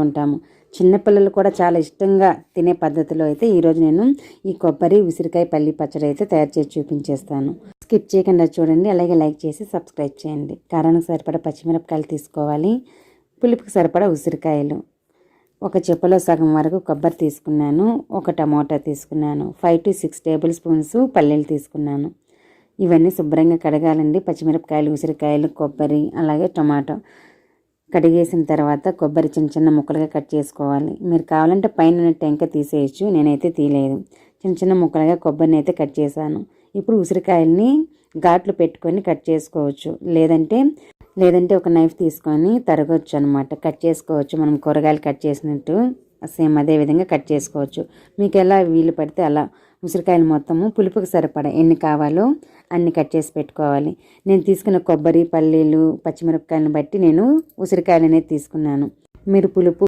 ఉంటాము. చిన్నపిల్లలు కూడా చాలా ఇష్టంగా తినే పద్ధతిలో అయితే ఈరోజు నేను ఈ కొబ్బరి ఉసిరికాయ పల్లి పచ్చడి అయితే తయారు చేసి చూపించేస్తాను. స్కిప్ చేయకుండా చూడండి. అలాగే లైక్ చేసి సబ్స్క్రైబ్ చేయండి. కారానికి సరిపడా పచ్చిమిరపకాయలు తీసుకోవాలి. పులుపుకి సరిపడా ఉసిరికాయలు. ఒక చెప్పులో సగం వరకు కొబ్బరి తీసుకున్నాను. ఒక టమోటా తీసుకున్నాను. Five to six tablespoons పల్లీలు తీసుకున్నాను. ఇవన్నీ శుభ్రంగా కడగాలండి. పచ్చిమిరపకాయలు ఉసిరికాయలు కొబ్బరి అలాగే టమాటో. కడిగేసిన తర్వాత కొబ్బరి చిన్న చిన్న ముక్కలుగా కట్ చేసుకోవాలి. మీరు కావాలంటే పైన టెంక తీసేయచ్చు నేనైతే తీయలేదు. చిన్న చిన్న ముక్కలుగా కొబ్బరిని అయితే కట్ చేశాను. ఇప్పుడు ఉసిరికాయల్ని ఘాట్లు పెట్టుకొని కట్ చేసుకోవచ్చు. లేదంటే లేదంటే ఒక నైఫ్ తీసుకొని తరగవచ్చు అనమాట కట్ చేసుకోవచ్చు. మనం కూరగాయలు కట్ చేసినట్టు సేమ్ అదే విధంగా కట్ చేసుకోవచ్చు. మీకు ఎలా వీలు పడితే అలా. ఉసిరికాయలు మొత్తము పులుపుకి సరిపడా. ఎన్ని కావాలో అన్ని కట్ చేసి పెట్టుకోవాలి. నేను తీసుకున్న కొబ్బరి పల్లీలు పచ్చిమిరపకాయలను బట్టి నేను ఉసిరికాయలు అనేది తీసుకున్నాను. మీరు పులుపు